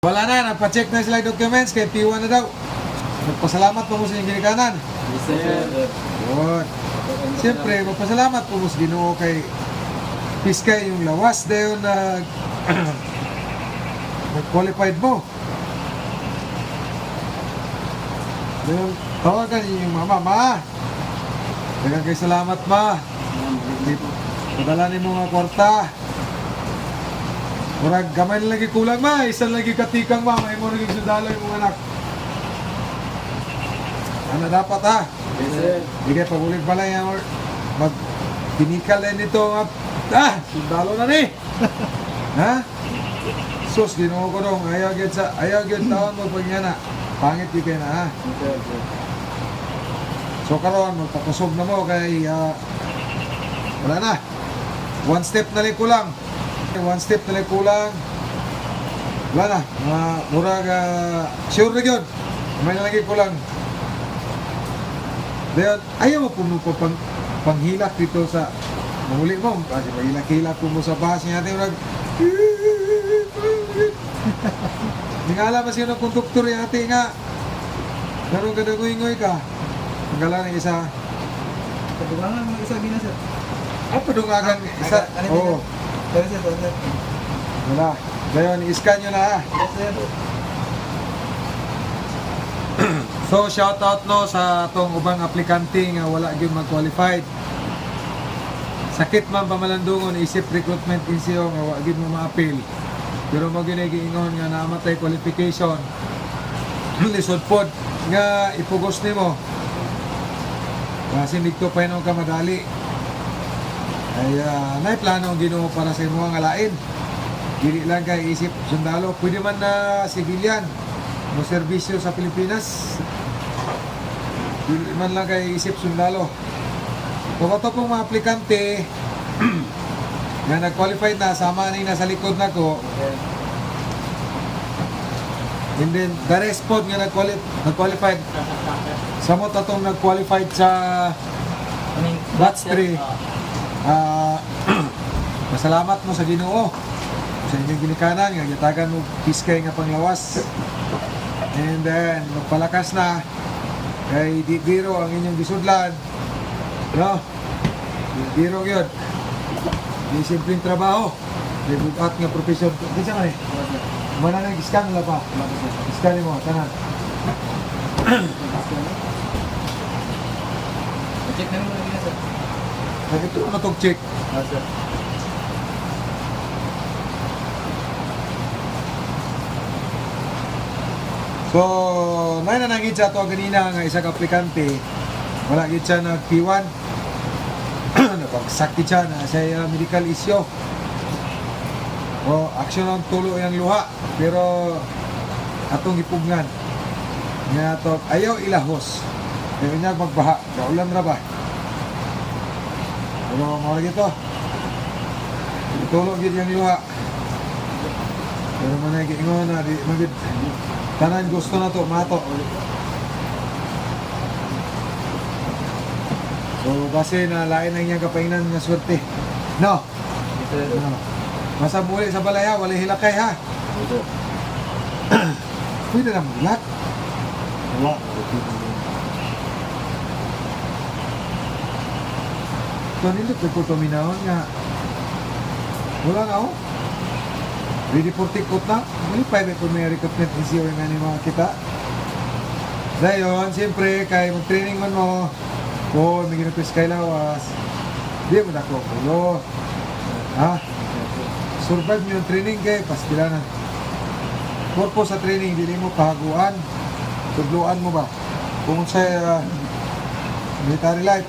Wala na, napacheck na sila yung documents kay P1 na daw. Nagpasalamat po mo sa inyong ginikanan. Yes, sir. Yun. Siyempre, magpasalamat po mo sa ginoo kay Piskay yung lawas dayon na nag-qualified mo. Dayon, tawagan niyo yung mama, ma. Dagan kay salamat, ma. Padala ni mo nga kwarta. Murag gamay na lagi kulang ma, isang lagi katikang ma, may mo naging sudalo yung anak. Ano dapat ha? Yes, sir. Hindi pagulig pala yan or mag tinikal na nito ah, sundalo na ni. ha? Sus, ginoo ko dong, ayaw gyud sa ayaw gyud taon mo pag yan na. Pangit di kayo na ha. Yes, sir. So karon magpakusog na mo kay ah, wala na. One step na lang kulang. One step na lang kulang. Wala na. Mga murag ah, sure na yun. May nalagi kulang. Dayon, ayaw mo po mo po pang, panghilak dito sa mahuli mo. Kasi mahilak-hilak po mo sa bahas niya natin. Murag, Hindi nga alam sino ng konduktor yung ate nga. Ganun ka dagoy-ngoy ka. Ang gala ng isa. Kadugangan mo isa gina, sir. Ah, padungagan isa. Ano Oo. yun? Sir, sir, sir, sir. Wala. Ngayon, i-scan nyo na. Yes, sir. So, shout out no sa atong ubang aplikante nga wala gyud mag-qualified. Sakit man pamalandungon isip recruitment NCO nga wa gyud mo ma-appeal. Pero mo gyud giingon nga namatay qualification. Lisod pod nga ipugos nimo. Kasi dito pa yun ka madali. Ay, ah, uh, nay plano ang Ginoo para sa imong alain. Dili lang kay isip sundalo, pwede man na civilian mo serbisyo sa Pilipinas. Dili man lang kay isip sundalo. Kung ato pong mga aplikante na nag-qualify na, sama na nasa likod na ko, And then, the rest po nga nag-qualified. Sa mo tatong nag-qualified sa batch 3. Ah, uh, masalamat mo sa Ginoo. Sa inyong ginikanan nga yatagan mo piskay nga panglawas. And then magpalakas na. Kay di biro ang inyong gisudlan. No? Di biro yun. Di simpleng trabaho. Di bugat nga profesyon. Di siya eh mana na iskan nila pa. Iskan mo tanan. Check na mo na kaya ito ano tog check Ah, sir. So, may nanangit sa to ganina nga isang aplikante. Wala gid siya nag P1. Napagsakit siya na siya uh, medical issue. O, aksyon ang tulo yung luha. Pero, atong ipugnan. Nga to, ayaw ilahos. Kaya niya magbaha. Kaulan ra ba? Pero, mawala gito. Tulog gid yung luha. Pero manay giingon na, di magid Tanan gusto na to, mato. So, base na lain ang iyang kapaingnan nga swerte. No? No. Masa muli sa balaya, wala hilakay ha. Pwede na mulat. Wala. Ito nilo, ko paminahon nga. Wala na oh. Ready for take out na. Muli pa may may recruitment in zero nga ni mga kita. Dayon, siyempre, kay mag-training man mo, kung may ginapis kay lawas, di mo na kulo. Ha? Survive mo yung training kay pastilanan. Purpose sa training, dili mo pahaguan. Tudluan mo ba? Kung sa uh, military life,